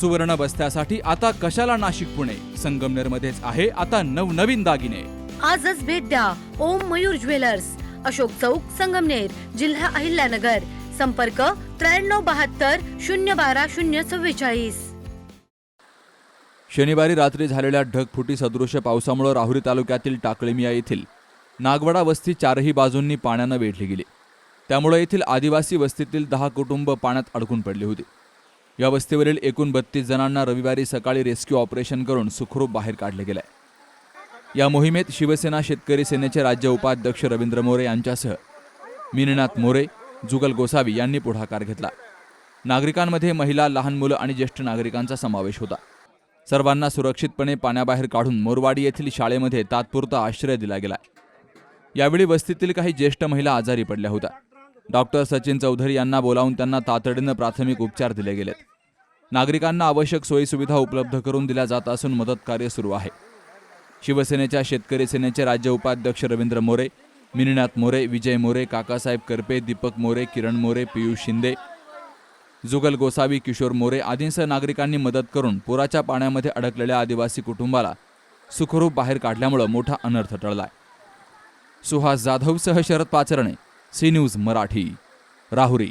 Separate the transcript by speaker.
Speaker 1: सुवर्ण बस्त्यासाठी आता कशाला नाशिक पुणे? संगमनेर मध्येच आहे आता नवनवीन दागिने.
Speaker 2: आजच भेट द्या ओम मयूर ज्वेलर्स. अशोक चौक संगमनेर जिल्हा अहिल्यानगर. संपर्क त्र्याण्णव बहात्तर शून्य बारा शून्य चव्वेचाळीस.
Speaker 1: शनिवारी रात्री झालेल्या ढगफुटी सदृश पावसामुळे राहुरी तालुक्यातील टाकळीमिया येथील नागवडा वस्ती चारही बाजूंनी पाण्यानं वेढली गेली. त्यामुळे येथील आदिवासी वस्तीतील दहा कुटुंब पाण्यात अडकून पडली होती. या वस्तीवरील एकूण बत्तीस जणांना रविवारी सकाळी रेस्क्यू ऑपरेशन करून सुखरूप बाहेर काढले गेले. या मोहिमेत शिवसेना शेतकरी सेनेचे राज्य उपाध्यक्ष रवींद्र मोरे यांच्यासह मीननाथ मोरे जुगल गोसावी यांनी पुढाकार घेतला. नागरिकांमध्ये महिला लहान मुलं आणि ज्येष्ठ नागरिकांचा समावेश होता. सर्वांना सुरक्षितपणे पाण्याबाहेर काढून मोरवाडी येथील शाळेमध्ये तात्पुरता आश्रय दिला गेला. यावेळी वस्तीतील काही ज्येष्ठ महिला आजारी पडल्या होत्या. डॉक्टर सचिन चौधरी यांना बोलावून त्यांना तातडीनं प्राथमिक उपचार दिले गेलेत. नागरिकांना आवश्यक सोयीसुविधा उपलब्ध करून दिल्या जात असून मदत कार्य सुरू आहे. शिवसेनेच्या शेतकरी सेनेचे राज्य उपाध्यक्ष रवींद्र मोरे मिनीनाथ मोरे विजय मोरे काकासाहेब करपे दीपक मोरे किरण मोरे पियुष शिंदे जुगल गोसावी किशोर मोरे आदींसह नागरिकांनी मदत करून पुराच्या पाण्यामध्ये अडकलेल्या आदिवासी कुटुंबाला सुखरूप बाहेर काढल्यामुळं मोठा अनर्थ टळलाय. सुहास जाधवसह शरद पाचरणे सी न्यूज मराठी राहुरी.